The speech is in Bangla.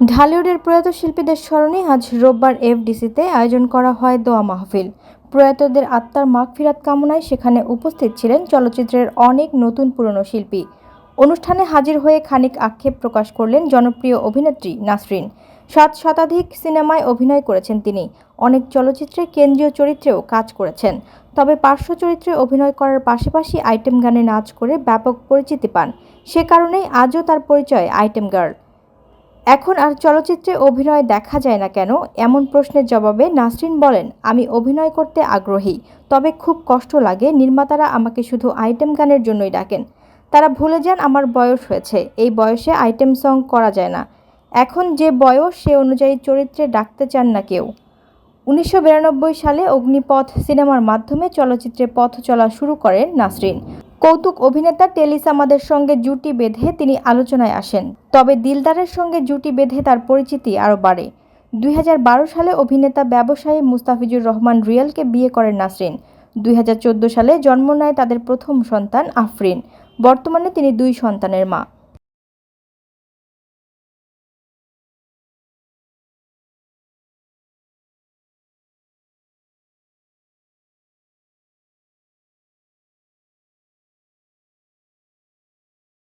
ঢালিউডের প্রয়াত শিল্পীদের স্মরণে আজ রোববার এফডিসিতে আয়োজন করা হয় দোয়া মাহফিল। প্রয়াতদের আত্মার মাগফিরাত কামনায় সেখানে উপস্থিত ছিলেন চলচ্চিত্রের অনেক নতুন পুরনো শিল্পী। অনুষ্ঠানে হাজির হয়ে খানিক আক্ষেপ প্রকাশ করলেন জনপ্রিয় অভিনেত্রী নাসরিন। সাত শতাধিক সিনেমায় অভিনয় করেছেন তিনি। অনেক চলচ্চিত্রে কেন্দ্রীয় চরিত্রেও কাজ করেছেন। তবে পার্শ্ব চরিত্রে অভিনয় করার পাশাপাশি আইটেম গানে নাচ করে ব্যাপক পরিচিতি পান। সে কারণেই আজও তার পরিচয় আইটেম গার্ল। এখন আর চলচ্চিত্রে অভিনয় দেখা যায় না কেন? এমন প্রশ্নের জবাবে নাসরিন বলেন, আমি অভিনয় করতে আগ্রহী, তবে খুব কষ্ট লাগে। নির্মাতারা আমাকে শুধু আইটেম গানের জন্যই ডাকেন। তারা ভুলে যান আমার বয়স হয়েছে। এই বয়সে আইটেম সং করা যায় না। এখন যে বয়স, সে অনুযায়ী চরিত্রে ডাকতে চান না কেউ। উনিশশো বিরানব্বই সালে অগ্নিপথ সিনেমার মাধ্যমে চলচ্চিত্রে পথ চলা শুরু করেন নাসরিন। কৌতুক অভিনেতা টেলিস আমাদের সঙ্গে জুটি বেঁধে তিনি আলোচনায় আসেন। তবে দিলদারের সঙ্গে জুটি বেঁধে তার পরিচিতি আরও বাড়ে। দুই হাজার বারো সালে অভিনেতা ব্যবসায়ী মুস্তাফিজুর রহমান রিয়ালকে বিয়ে করেন নাসরিন। দুই হাজার চোদ্দ সালে জন্ম নেয় তাদের প্রথম সন্তান আফরিন। বর্তমানে তিনি দুই সন্তানের মা।